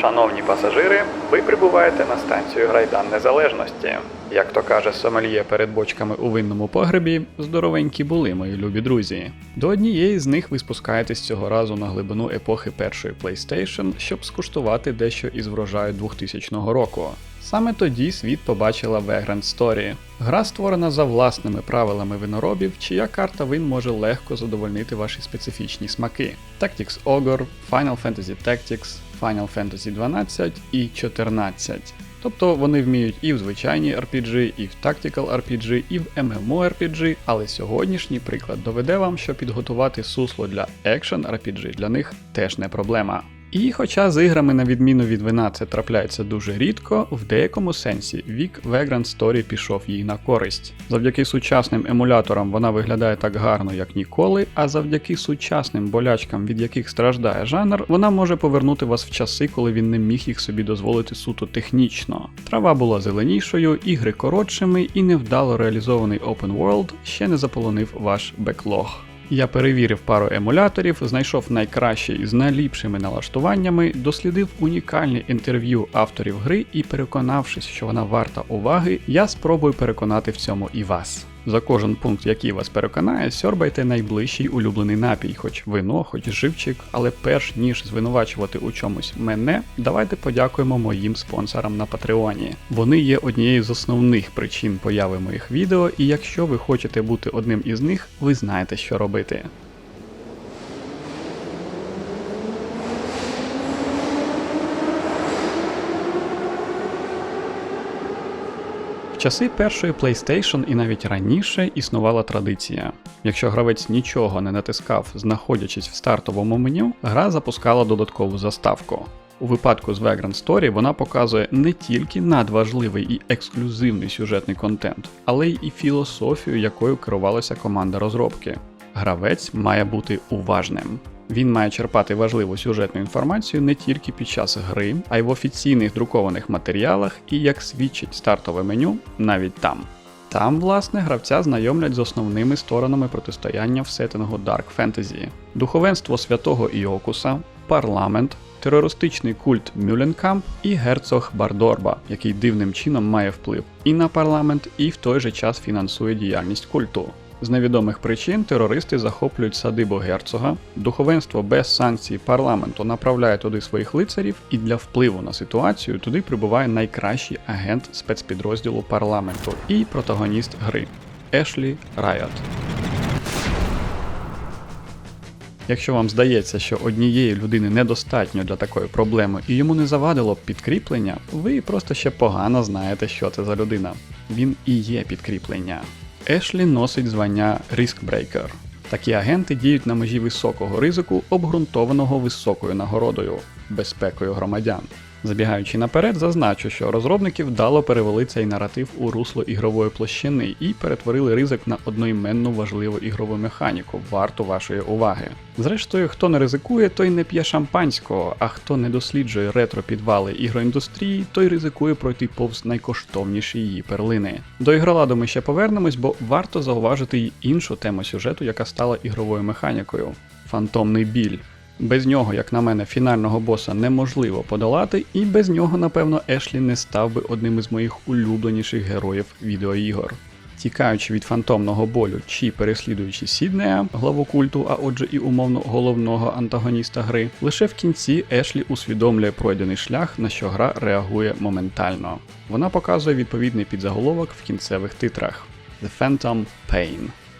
Шановні пасажири, ви прибуваєте на станцію Грайдан Незалежності. Як то каже сомельє перед бочками у винному погребі, здоровенькі були мої любі друзі. До однієї з них ви спускаєтесь цього разу на глибину епохи першої PlayStation, щоб скуштувати дещо із врожаю 2000 року. Саме тоді світ побачила Vagrant Story. Гра створена за власними правилами виноробів, чия карта вин може легко задовольнити ваші специфічні смаки. Tactics Ogre, Final Fantasy Tactics, Final Fantasy 12 і 14. Тобто вони вміють і в звичайній RPG, і в Tactical RPG, і в MMORPG, але сьогоднішній приклад доведе вам, що підготувати сусло для Action RPG для них теж не проблема. І хоча з іграми, на відміну від вина, це трапляється дуже рідко, в деякому сенсі вік Vagrant Story пішов їй на користь. Завдяки сучасним емуляторам вона виглядає так гарно, як ніколи, а завдяки сучасним болячкам, від яких страждає жанр, вона може повернути вас в часи, коли він не міг їх собі дозволити суто технічно. Трава була зеленішою, ігри коротшими, і невдало реалізований open world ще не заполонив ваш беклог. Я перевірив пару емуляторів, знайшов найкращий з найліпшими налаштуваннями, дослідив унікальні інтерв'ю авторів гри і, переконавшись, що вона варта уваги, я спробую переконати в цьому і вас. За кожен пункт, який вас переконає, сьорбайте найближчий улюблений напій, хоч вино, хоч живчик, але перш ніж звинувачувати у чомусь мене, давайте подякуємо моїм спонсорам на Патреоні. Вони є однією з основних причин появи моїх відео, і якщо ви хочете бути одним із них, ви знаєте, що робити. Часи першої PlayStation і навіть раніше існувала традиція. Якщо гравець нічого не натискав, знаходячись в стартовому меню, гра запускала додаткову заставку. У випадку з Vagrant Story вона показує не тільки надважливий і ексклюзивний сюжетний контент, але й і філософію, якою керувалася команда розробки. Гравець має бути уважним. Він має черпати важливу сюжетну інформацію не тільки під час гри, а й в офіційних друкованих матеріалах і, як свідчить стартове меню, навіть там. Там, власне, гравця знайомлять з основними сторонами протистояння в сеттингу Dark Fantasy. духовенство святого Іокуса, парламент, терористичний культ Мюленкамп і герцог Бардорба, який дивним чином має вплив і на парламент, і в той же час фінансує діяльність культу. З невідомих причин терористи захоплюють садибу герцога, духовенство без санкцій парламенту направляє туди своїх лицарів, і для впливу на ситуацію туди прибуває найкращий агент спецпідрозділу парламенту і протагоніст гри Ешлі Райот. Якщо вам здається, що однієї людини недостатньо для такої проблеми і йому не завадило підкріплення, ви просто ще погано знаєте, що це за людина. Він і є підкріплення. Ешлі носить звання Riskbreaker. Такі агенти діють на межі високого ризику, обґрунтованого високою нагородою безпекою громадян. Забігаючи наперед, зазначу, що розробники вдало перевели цей наратив у русло ігрової площини і перетворили ризик на одноіменну важливу ігрову механіку, варту вашої уваги. Зрештою, хто не ризикує, той не п'є шампанського, а хто не досліджує ретро-підвали ігроіндустрії, той ризикує пройти повз найкоштовніші її перлини. До ігроладу ми ще повернемось, бо варто зауважити й іншу тему сюжету, яка стала ігровою механікою фантомний біль. Без нього, як на мене, фінального боса неможливо подолати, і без нього, напевно, Ешлі не став би одним із моїх улюбленіших героїв відеоігор. Тікаючи від фантомного болю чи переслідуючи Сіднея, главу культу, а отже і умовно головного антагоніста гри, лише в кінці Ешлі усвідомлює пройдений шлях, на що гра реагує моментально. Вона показує відповідний підзаголовок в кінцевих титрах The Phantom Pain.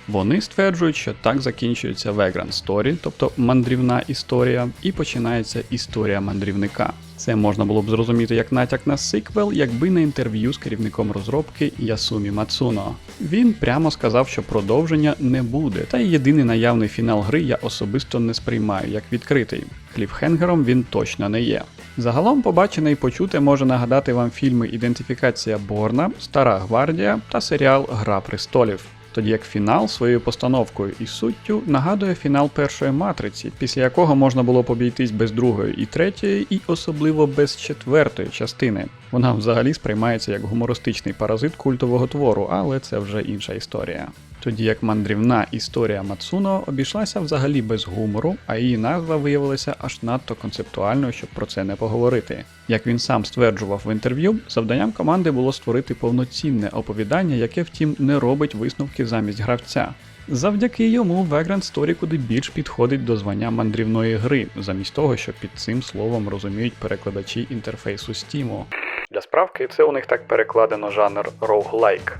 Вони стверджують, що так закінчується Vagrant Story, тобто мандрівна історія, і починається історія мандрівника. Це можна було б зрозуміти як натяк на сиквел, якби не інтерв'ю з керівником розробки Ясумі Мацуно. Він прямо сказав, що продовження не буде, та й єдиний наявний фінал гри я особисто не сприймаю як відкритий. Кліфхенгером він точно не є. Загалом побачене і почуте може нагадати вам фільми Ідентифікація Борна, Стара Гвардія та серіал Гра престолів тоді як фінал своєю постановкою і суттю нагадує фінал першої матриці, після якого можна було побійтись обійтись без другої і третьої, і особливо без четвертої частини. Вона взагалі сприймається як гумористичний паразит культового твору, але це вже інша історія. Тоді як мандрівна історія Мацуно обійшлася взагалі без гумору, а її назва виявилася аж надто концептуальною, щоб про це не поговорити. Як він сам стверджував в інтерв'ю, завданням команди було створити повноцінне оповідання, яке втім не робить висновки замість гравця. Завдяки йому Vagrant Story куди більш підходить до звання мандрівної гри, замість того, що під цим словом розуміють перекладачі інтерфейсу Steam. Для справки, це у них так перекладено жанр roguelike.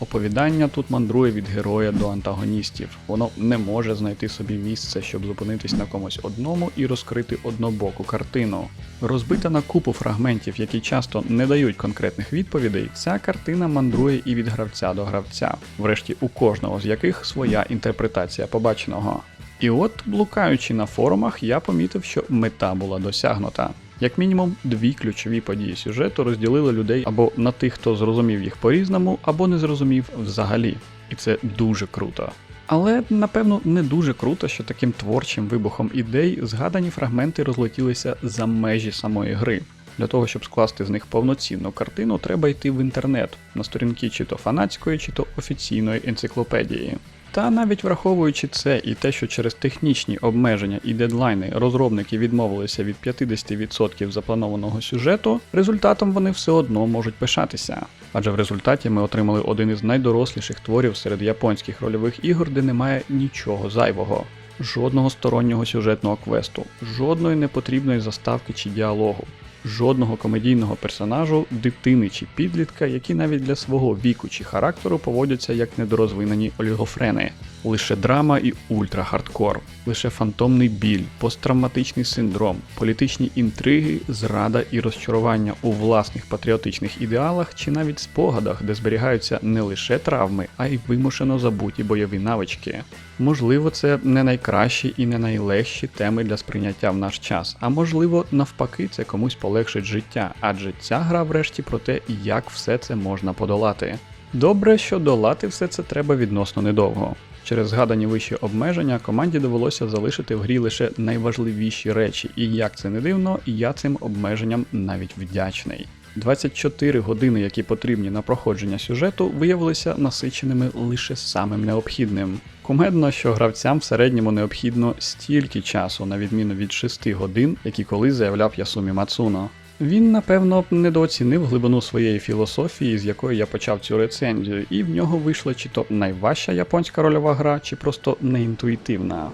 Оповідання тут мандрує від героя до антагоністів. Воно не може знайти собі місце, щоб зупинитись на комусь одному і розкрити однобоку картину. Розбита на купу фрагментів, які часто не дають конкретних відповідей, ця картина мандрує і від гравця до гравця, врешті у кожного з яких своя інтерпретація побаченого. І от, блукаючи на форумах, я помітив, що мета була досягнута. Як мінімум, дві ключові події сюжету розділили людей або на тих, хто зрозумів їх по-різному, або не зрозумів взагалі. І це дуже круто. Але напевно не дуже круто, що таким творчим вибухом ідей згадані фрагменти розлетілися за межі самої гри. Для того, щоб скласти з них повноцінну картину, треба йти в інтернет на сторінки чи то фанатської, чи то офіційної енциклопедії. Та навіть враховуючи це і те, що через технічні обмеження і дедлайни розробники відмовилися від 50% запланованого сюжету, результатом вони все одно можуть пишатися. Адже в результаті ми отримали один із найдоросліших творів серед японських рольових ігор, де немає нічого зайвого. Жодного стороннього сюжетного квесту, жодної непотрібної заставки чи діалогу, жодного комедійного персонажу, дитини чи підлітка, які навіть для свого віку чи характеру поводяться як недорозвинені олігофрени. Лише драма і ультрахардкор, лише фантомний біль, посттравматичний синдром, політичні інтриги, зрада і розчарування у власних патріотичних ідеалах чи навіть спогадах, де зберігаються не лише травми, а й вимушено забуті бойові навички. Можливо, це не найкращі і не найлегші теми для сприйняття в наш час, а можливо, навпаки, це комусь полегшить життя, адже ця гра врешті про те, як все це можна подолати. Добре, що долати все це треба відносно недовго. Через згадані вищі обмеження команді довелося залишити в грі лише найважливіші речі, і як це не дивно, я цим обмеженням навіть вдячний. 24 години, які потрібні на проходження сюжету, виявилися насиченими лише самим необхідним. Кумедно, що гравцям в середньому необхідно стільки часу, на відміну від 6 годин, які колись заявляв Ясумі Мацуно. Він, напевно, недооцінив глибину своєї філософії, з якої я почав цю рецензію, і в нього вийшла чи то найважча японська рольова гра, чи просто неінтуїтивна.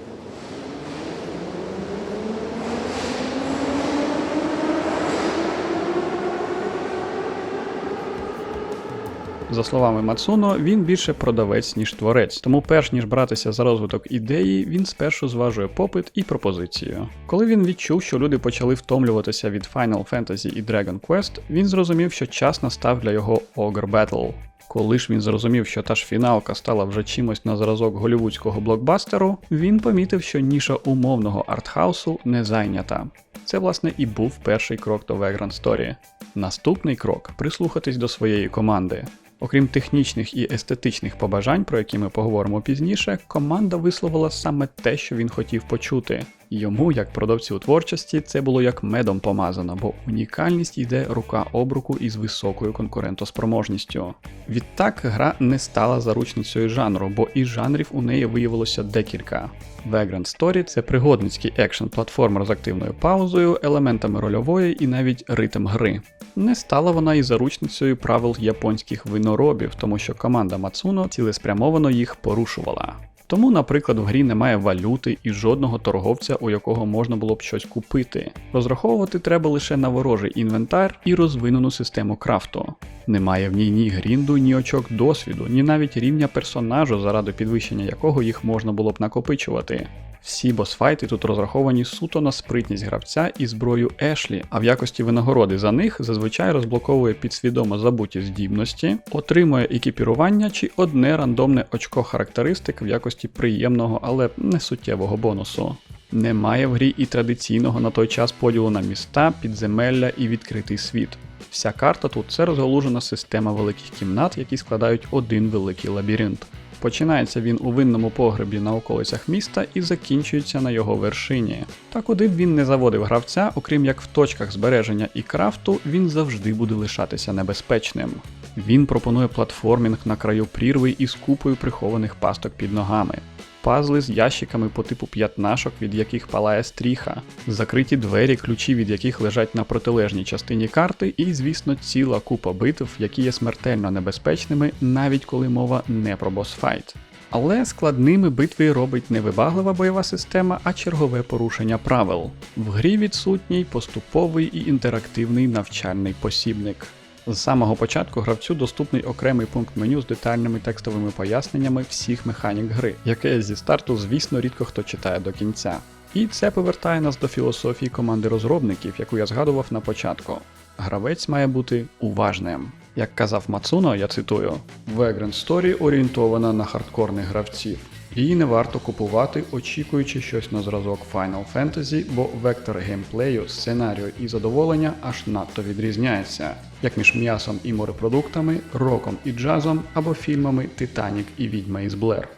За словами Мацуно, він більше продавець, ніж творець, тому перш ніж братися за розвиток ідеї, він спершу зважує попит і пропозицію. Коли він відчув, що люди почали втомлюватися від Final Fantasy і Dragon Quest, він зрозумів, що час настав для його Ogre Battle. Коли ж він зрозумів, що та ж фіналка стала вже чимось на зразок голівудського блокбастеру, він помітив, що ніша умовного артхаусу не зайнята. Це, власне, і був перший крок до Vagrant Story. Наступний крок прислухатись до своєї команди. Окрім технічних і естетичних побажань, про які ми поговоримо пізніше, команда висловила саме те, що він хотів почути. Йому, як продавцю творчості, це було як медом помазано, бо унікальність йде рука об руку із високою конкурентоспроможністю. Відтак гра не стала заручницею жанру, бо і жанрів у неї виявилося декілька. Vagrant Story це пригодницький екшн платформер з активною паузою, елементами рольової і навіть ритм гри. Не стала вона і заручницею правил японських виноробів, тому що команда Мацуно цілеспрямовано їх порушувала. Тому, наприклад, в грі немає валюти і жодного торговця, у якого можна було б щось купити. Розраховувати треба лише на ворожий інвентар і розвинену систему крафту. Немає в ній ні грінду, ні очок досвіду, ні навіть рівня персонажу, заради підвищення якого їх можна було б накопичувати. Всі босфайти тут розраховані суто на спритність гравця і зброю Ешлі, а в якості винагороди за них зазвичай розблоковує підсвідомо забуті здібності, отримує екіпірування чи одне рандомне очко характеристик в якості приємного, але не суттєвого бонусу. Немає в грі і традиційного на той час поділу на міста, підземелля і відкритий світ. Вся карта тут це розгалужена система великих кімнат, які складають один великий лабіринт. Починається він у винному погребі на околицях міста і закінчується на його вершині. Та куди б він не заводив гравця, окрім як в точках збереження і крафту, він завжди буде лишатися небезпечним. Він пропонує платформінг на краю прірви із купою прихованих пасток під ногами. Пазли з ящиками по типу п'ятнашок, від яких палає стріха, закриті двері, ключі від яких лежать на протилежній частині карти, і, звісно, ціла купа битв, які є смертельно небезпечними, навіть коли мова не про босфайт. Але складними битви робить не вибаглива бойова система, а чергове порушення правил. В грі відсутній поступовий і інтерактивний навчальний посібник. З самого початку гравцю доступний окремий пункт меню з детальними текстовими поясненнями всіх механік гри, яке зі старту, звісно, рідко хто читає до кінця. І це повертає нас до філософії команди розробників, яку я згадував на початку. Гравець має бути уважним. Як казав Мацуно, я цитую: Vagrant Story орієнтована на хардкорних гравців. Її не варто купувати, очікуючи щось на зразок Final Fantasy, бо вектор геймплею, сценарію і задоволення аж надто відрізняється, як між м'ясом і морепродуктами, роком і джазом або фільмами Титанік і Відьма із Блер.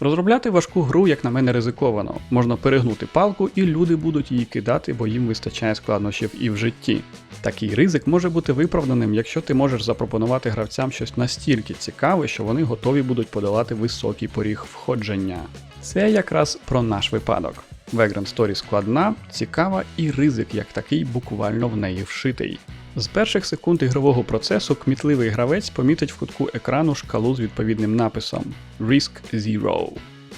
Розробляти важку гру, як на мене, ризиковано. Можна перегнути палку, і люди будуть її кидати, бо їм вистачає складнощів і в житті. Такий ризик може бути виправданим, якщо ти можеш запропонувати гравцям щось настільки цікаве, що вони готові будуть подолати високий поріг входження. Це якраз про наш випадок. Vagrant Story складна, цікава і ризик як такий буквально в неї вшитий. З перших секунд ігрового процесу кмітливий гравець помітить в кутку екрану шкалу з відповідним написом Risk Zero.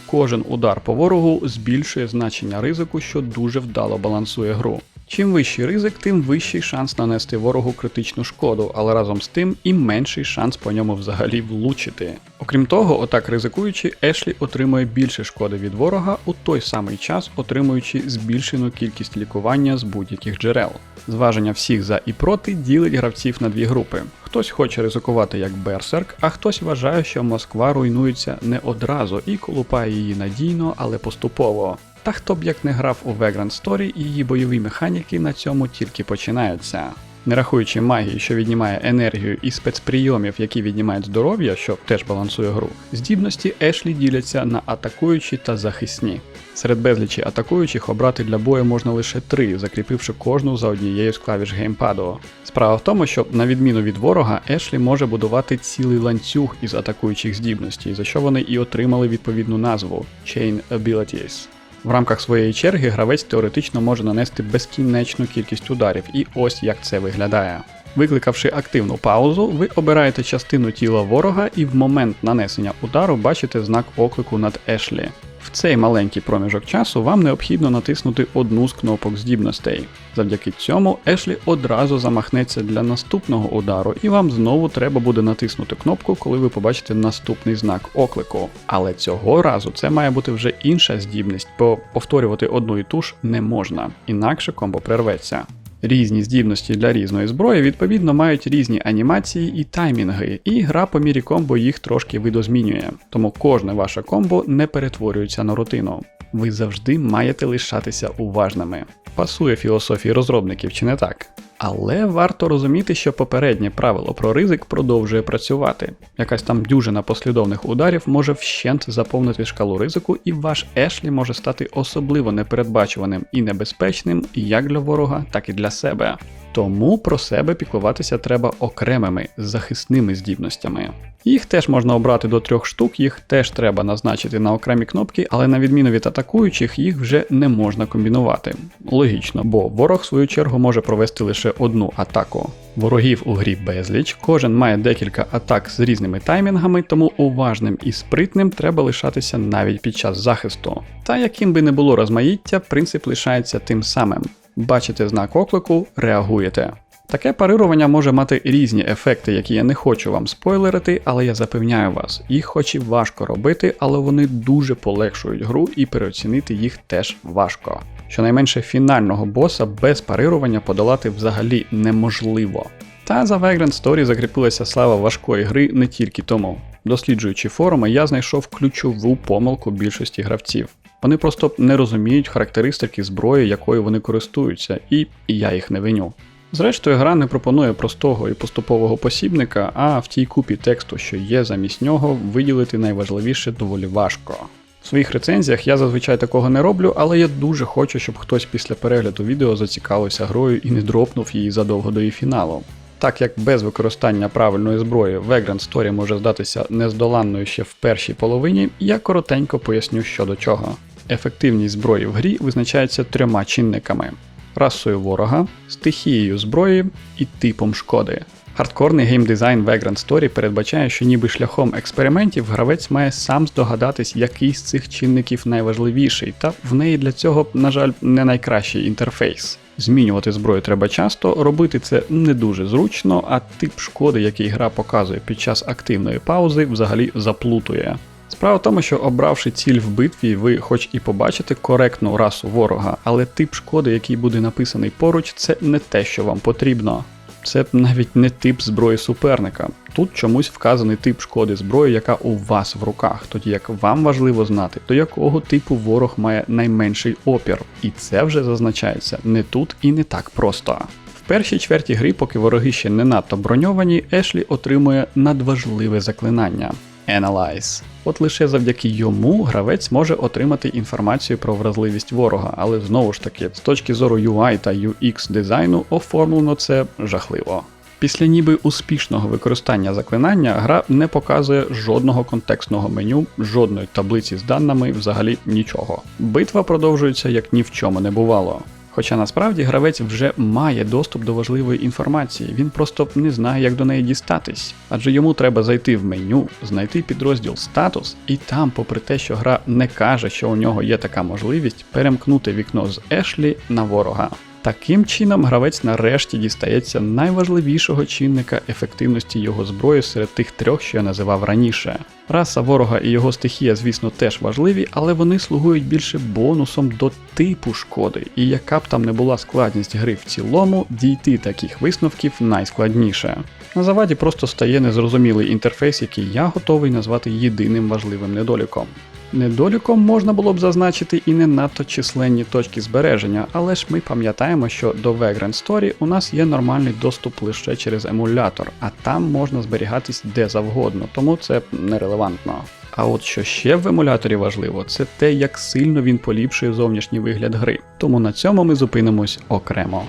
Кожен удар по ворогу збільшує значення ризику, що дуже вдало балансує гру. Чим вищий ризик, тим вищий шанс нанести ворогу критичну шкоду, але разом з тим і менший шанс по ньому взагалі влучити. Окрім того, отак ризикуючи, Ешлі отримує більше шкоди від ворога у той самий час, отримуючи збільшену кількість лікування з будь-яких джерел. Зваження всіх за і проти ділить гравців на дві групи. Хтось хоче ризикувати як берсерк, а хтось вважає, що Москва руйнується не одразу і колупає її надійно, але поступово. Та хто б як не грав у Vagrant Story, її бойові механіки на цьому тільки починаються. Не рахуючи магії, що віднімає енергію, і спецприйомів, які віднімають здоров'я, що теж балансує гру, здібності Ешлі діляться на атакуючі та захисні. Серед безлічі атакуючих обрати для бою можна лише три, закріпивши кожну за однією з клавіш геймпаду. Справа в тому, що, на відміну від ворога, Ешлі може будувати цілий ланцюг із атакуючих здібностей, за що вони і отримали відповідну назву Chain Abilities. В рамках своєї черги гравець теоретично може нанести безкінечну кількість ударів, і ось як це виглядає. Викликавши активну паузу, ви обираєте частину тіла ворога і в момент нанесення удару бачите знак оклику над Ешлі. Цей маленький проміжок часу вам необхідно натиснути одну з кнопок здібностей. Завдяки цьому Ешлі одразу замахнеться для наступного удару, і вам знову треба буде натиснути кнопку, коли ви побачите наступний знак оклику. Але цього разу це має бути вже інша здібність, бо повторювати одну і ту ж не можна, інакше комбо прерветься. Різні здібності для різної зброї відповідно мають різні анімації і таймінги, і гра по мірі комбо їх трошки видозмінює, тому кожне ваше комбо не перетворюється на рутину. Ви завжди маєте лишатися уважними. Пасує філософії розробників, чи не так? Але варто розуміти, що попереднє правило про ризик продовжує працювати. Якась там дюжина послідовних ударів може вщент заповнити шкалу ризику, і ваш Ешлі може стати особливо непередбачуваним і небезпечним як для ворога, так і для себе. Тому про себе піклуватися треба окремими захисними здібностями. Їх теж можна обрати до трьох штук, їх теж треба назначити на окремі кнопки, але на відміну від атакуючих, їх вже не можна комбінувати. Логічно, бо ворог в свою чергу може провести лише одну атаку. Ворогів у грі безліч, кожен має декілька атак з різними таймінгами, тому уважним і спритним треба лишатися навіть під час захисту. Та яким би не було розмаїття, принцип лишається тим самим. Бачите знак оклику, реагуєте. Таке парирування може мати різні ефекти, які я не хочу вам спойлерити, але я запевняю вас, їх хоч і важко робити, але вони дуже полегшують гру і переоцінити їх теж важко. Щонайменше фінального боса без парирування подолати взагалі неможливо. Та за Vagrant Story закріпилася слава важкої гри не тільки тому. Досліджуючи форуми, я знайшов ключову помилку більшості гравців. Вони просто не розуміють характеристики зброї, якою вони користуються, і я їх не виню. Зрештою, гра не пропонує простого і поступового посібника, а в тій купі тексту, що є замість нього, виділити найважливіше доволі важко. В своїх рецензіях я зазвичай такого не роблю, але я дуже хочу, щоб хтось після перегляду відео зацікавився грою і не дропнув її задовго до її фіналу. Так як без використання правильної зброї Vagrant Story може здатися нездоланною ще в першій половині, я коротенько поясню щодо чого. Ефективність зброї в грі визначається трьома чинниками: расою ворога, стихією зброї і типом шкоди. Хардкорний геймдизайн Vagrant Story передбачає, що ніби шляхом експериментів гравець має сам здогадатись, який з цих чинників найважливіший, та в неї для цього, на жаль, не найкращий інтерфейс. Змінювати зброю треба часто, робити це не дуже зручно, а тип шкоди, який гра показує під час активної паузи, взагалі заплутує. Справа в тому, що обравши ціль в битві, ви хоч і побачите коректну расу ворога, але тип шкоди, який буде написаний поруч, це не те, що вам потрібно. Це навіть не тип зброї суперника. Тут чомусь вказаний тип шкоди зброї, яка у вас в руках, тоді як вам важливо знати, до якого типу ворог має найменший опір. І це вже зазначається не тут і не так просто. В першій чверті гри, поки вороги ще не надто броньовані, Ешлі отримує надважливе заклинання Analyze. От лише завдяки йому гравець може отримати інформацію про вразливість ворога, але знову ж таки, з точки зору UI та UX дизайну оформлено це жахливо. Після ніби успішного використання заклинання гра не показує жодного контекстного меню, жодної таблиці з даними, взагалі нічого. Битва продовжується як ні в чому не бувало. Хоча насправді гравець вже має доступ до важливої інформації, він просто не знає, як до неї дістатись. Адже йому треба зайти в меню, знайти підрозділ статус, і там, попри те, що гра не каже, що у нього є така можливість, перемкнути вікно з Ешлі на ворога. Таким чином, гравець нарешті дістається найважливішого чинника ефективності його зброї серед тих трьох, що я називав раніше. Раса ворога і його стихія, звісно, теж важливі, але вони слугують більше бонусом до типу шкоди, і яка б там не була складність гри в цілому, дійти таких висновків найскладніше. На заваді просто стає незрозумілий інтерфейс, який я готовий назвати єдиним важливим недоліком. Недоліком можна було б зазначити і не надто численні точки збереження, але ж ми пам'ятаємо, що до Vagrant Story у нас є нормальний доступ лише через емулятор, а там можна зберігатись де завгодно, тому це нерелевантно. А от що ще в емуляторі важливо, це те, як сильно він поліпшує зовнішній вигляд гри. Тому на цьому ми зупинимось окремо.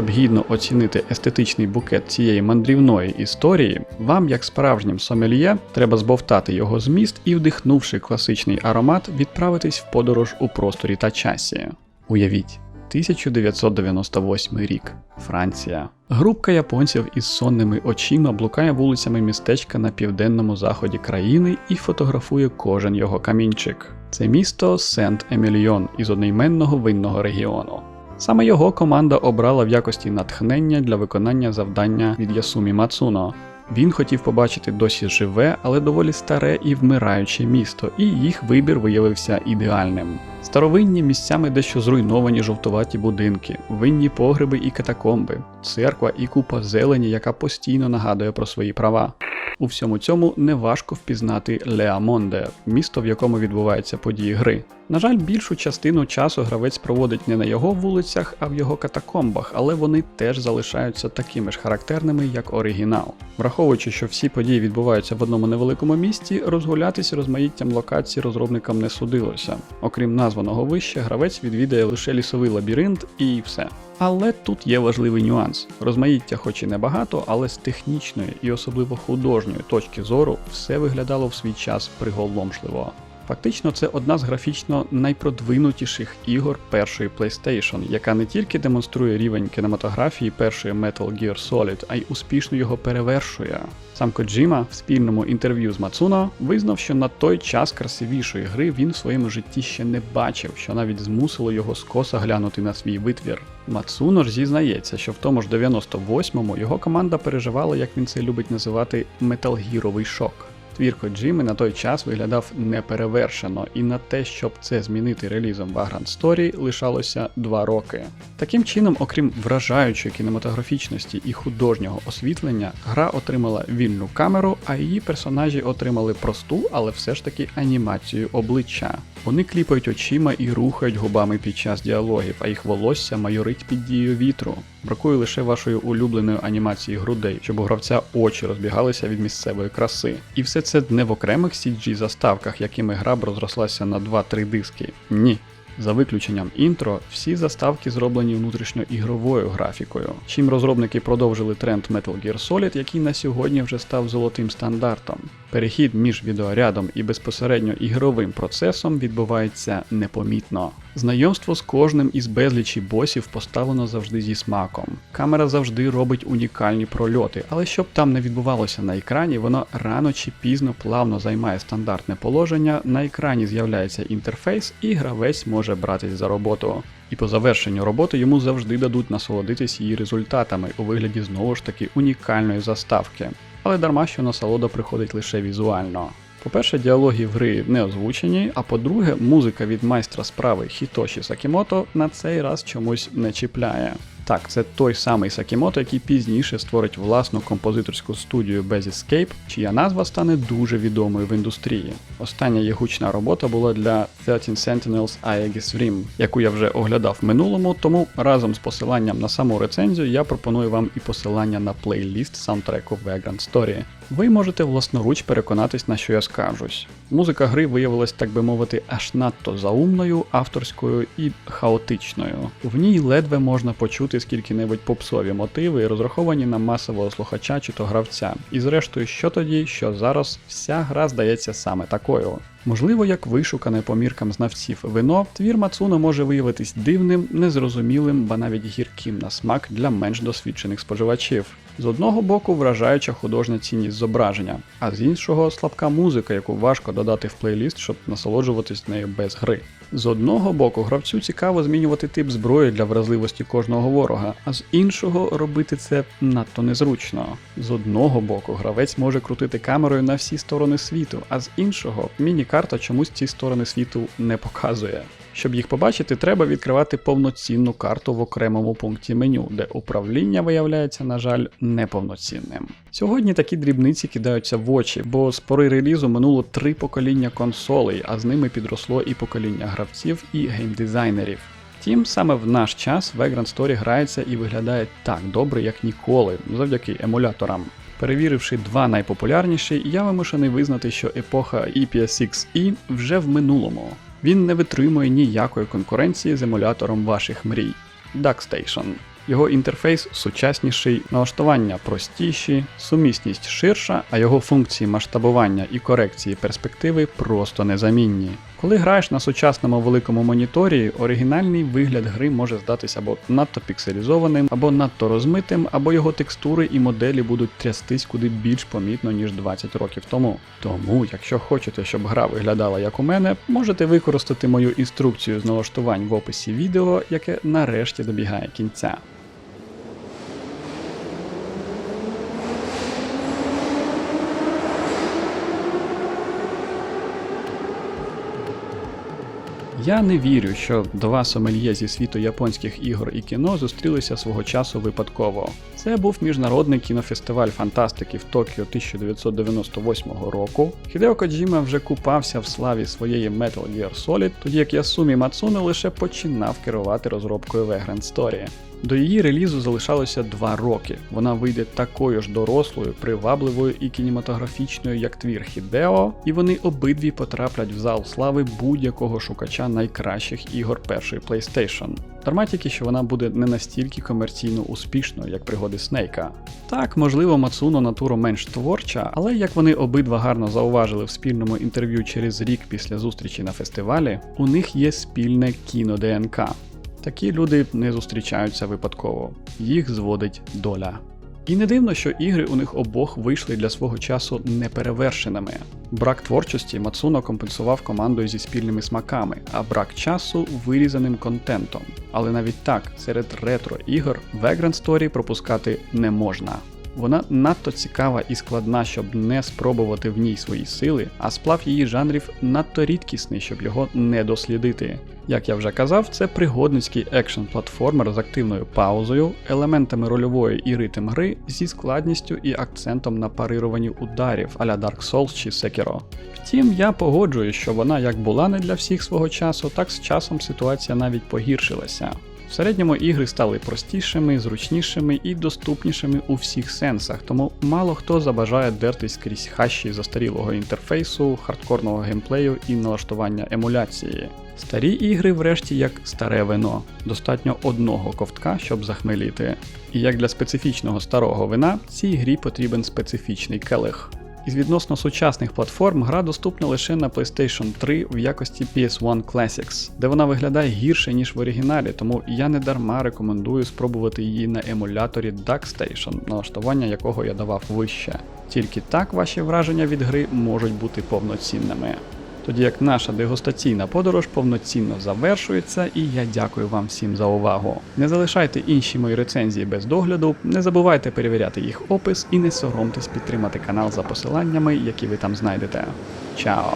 Щоб гідно оцінити естетичний букет цієї мандрівної історії, вам, як справжнім сомельє, треба збовтати його зміст і, вдихнувши класичний аромат, відправитись в подорож у просторі та часі. Уявіть. 1998 рік, Франція. Групка японців із сонними очима блукає вулицями містечка на південному заході країни і фотографує кожен його камінчик. Це місто Сент-Емільйон із одноіменного винного регіону. Саме його команда обрала в якості натхнення для виконання завдання від Ясумі Мацуно. Він хотів побачити досі живе, але доволі старе і вмираюче місто, і їх вибір виявився ідеальним. Старовинні місцями дещо зруйновані жовтуваті будинки, винні погреби і катакомби, церква і купа зелені, яка постійно нагадує про свої права. У всьому цьому неважко впізнати Леамонде, місто, в якому відбуваються події гри. На жаль, більшу частину часу гравець проводить не на його вулицях, а в його катакомбах, але вони теж залишаються такими ж характерними, як оригінал. Враховуючи, що всі події відбуваються в одному невеликому місті, розгулятись розмаїттям локацій розробникам не судилося. Окрім названого вище, гравець відвідає лише лісовий лабіринт і все. Але тут є важливий нюанс. Розмаїття, хоч і небагато, але з технічної і особливо художньої точки зору все виглядало в свій час приголомшливо. Фактично, це одна з графічно найпродвинутіших ігор першої PlayStation, яка не тільки демонструє рівень кінематографії першої Metal Gear Solid, а й успішно його перевершує. Сам Коджіма в спільному інтерв'ю з Мацуно визнав, що на той час красивішої гри він в своєму житті ще не бачив, що навіть змусило його скоса глянути на свій витвір. Мацуно ж зізнається, що в тому ж 98-му його команда переживала, як він це любить називати, металгіровий шок. Твір Коджіми на той час виглядав неперевершено, і на те, щоб це змінити релізом Vagrant Story, лишалося два роки. Таким чином, окрім вражаючої кінематографічності і художнього освітлення, гра отримала вільну камеру, а її персонажі отримали просту, але все ж таки анімацію обличчя. Вони кліпають очима і рухають губами під час діалогів, а їх волосся майорить під дією вітру. Бракує лише вашої улюбленої анімації грудей, щоб у гравця очі розбігалися від місцевої краси. І все це не в окремих CG заставках, якими гра б розрослася на 2-3 диски. Ні. За виключенням інтро, всі заставки зроблені внутрішньоігровою графікою. Чим розробники продовжили тренд Metal Gear Solid, який на сьогодні вже став золотим стандартом. Перехід між відеорядом і безпосередньо ігровим процесом відбувається непомітно. Знайомство з кожним із безлічі босів поставлено завжди зі смаком. Камера завжди робить унікальні прольоти, але щоб там не відбувалося на екрані, воно рано чи пізно плавно займає стандартне положення. На екрані з'являється інтерфейс, і гравець може братись за роботу. І по завершенню роботи йому завжди дадуть насолодитись її результатами у вигляді знову ж таки унікальної заставки. Але дарма що насолода приходить лише візуально. По-перше, діалоги в гри не озвучені, а по-друге, музика від майстра справи Хітоші Сакімото на цей раз чомусь не чіпляє. Так, це той самий Сакімото, який пізніше створить власну композиторську студію Bez Escape, чия назва стане дуже відомою в індустрії. Остання її гучна робота була для 13 Sentinels Aegis Rim, яку я вже оглядав в минулому, тому разом з посиланням на саму рецензію я пропоную вам і посилання на плейліст саундтреку Vagrant Story. Ви можете власноруч переконатись, на що я скажусь. Музика гри виявилась, так би мовити, аж надто заумною, авторською і хаотичною. В ній ледве можна почути скільки-небудь попсові мотиви, розраховані на масового слухача чи то гравця. І зрештою, що тоді, що зараз вся гра здається саме такою. Можливо, як вишукане по міркам знавців вино, твір Мацуно може виявитись дивним, незрозумілим, ба навіть гірким на смак для менш досвідчених споживачів. З одного боку вражаюча художня цінність зображення, а з іншого слабка музика, яку важко додати в плейліст, щоб насолоджуватись нею без гри. З одного боку, гравцю цікаво змінювати тип зброї для вразливості кожного ворога, а з іншого робити це надто незручно. З одного боку, гравець може крутити камерою на всі сторони світу, а з іншого міні-карта чомусь ці сторони світу не показує. Щоб їх побачити, треба відкривати повноцінну карту в окремому пункті меню, де управління виявляється, на жаль, неповноцінним. Сьогодні такі дрібниці кидаються в очі, бо з пори релізу минуло три покоління консолей, а з ними підросло і покоління гравців і геймдизайнерів. Втім, саме в наш час Vagrant Story грається і виглядає так добре, як ніколи, завдяки емуляторам. Перевіривши два найпопулярніші, я вимушений визнати, що епоха EPSX-E вже в минулому. Він не витримує ніякої конкуренції з емулятором ваших мрій DuckStation. Його інтерфейс сучасніший, налаштування простіші, сумісність ширша, а його функції масштабування і корекції перспективи просто незамінні. Коли граєш на сучасному великому моніторі, оригінальний вигляд гри може здатися або надто пікселізованим, або надто розмитим, або його текстури і моделі будуть трястись куди більш помітно, ніж 20 років тому. Тому, якщо хочете, щоб гра виглядала як у мене, можете використати мою інструкцію з налаштувань в описі відео, яке нарешті добігає кінця. Я не вірю, що два сомельє зі світу японських ігор і кіно зустрілися свого часу випадково. Це був міжнародний кінофестиваль фантастики в Токіо 1998 року. Хідео Коджіма вже купався в славі своєї Metal Gear Solid, тоді як Ясумі Мацуне лише починав керувати розробкою Vagrant Story. До її релізу залишалося два роки. Вона вийде такою ж дорослою, привабливою і кінематографічною, як твір Хідео, і вони обидві потраплять в зал слави будь-якого шукача найкращих ігор першої PlayStation. Дарма тільки, що вона буде не настільки комерційно успішною, як пригоди Снейка. Так, можливо, Мацуно натура менш творча, але як вони обидва гарно зауважили в спільному інтерв'ю через рік після зустрічі на фестивалі, у них є спільне кіно ДНК. Такі люди не зустрічаються випадково, їх зводить доля. І не дивно, що ігри у них обох вийшли для свого часу неперевершеними. Брак творчості Мацуно компенсував командою зі спільними смаками, а брак часу вирізаним контентом. Але навіть так, серед ретро ігор Vagrant Story пропускати не можна. Вона надто цікава і складна, щоб не спробувати в ній свої сили, а сплав її жанрів надто рідкісний, щоб його не дослідити. Як я вже казав, це пригодницький екшн-платформер з активною паузою, елементами рольової і ритм гри зі складністю і акцентом на парируванні ударів а-ля Dark Souls чи Sekiro. Втім, я погоджуюсь, що вона як була не для всіх свого часу, так з часом ситуація навіть погіршилася. В середньому ігри стали простішими, зручнішими і доступнішими у всіх сенсах, тому мало хто забажає дертись крізь хащі застарілого інтерфейсу, хардкорного геймплею і налаштування емуляції. Старі ігри, врешті, як старе вино, достатньо одного ковтка, щоб захмеліти. І як для специфічного старого вина, цій грі потрібен специфічний келих. Із відносно сучасних платформ гра доступна лише на PlayStation 3 в якості PS1 Classics, де вона виглядає гірше, ніж в оригіналі, тому я не дарма рекомендую спробувати її на емуляторі DuckStation, налаштування якого я давав вище. Тільки так ваші враження від гри можуть бути повноцінними. Тоді як наша дегустаційна подорож повноцінно завершується, і я дякую вам всім за увагу. Не залишайте інші мої рецензії без догляду, не забувайте перевіряти їх опис і не соромтесь підтримати канал за посиланнями, які ви там знайдете. Чао!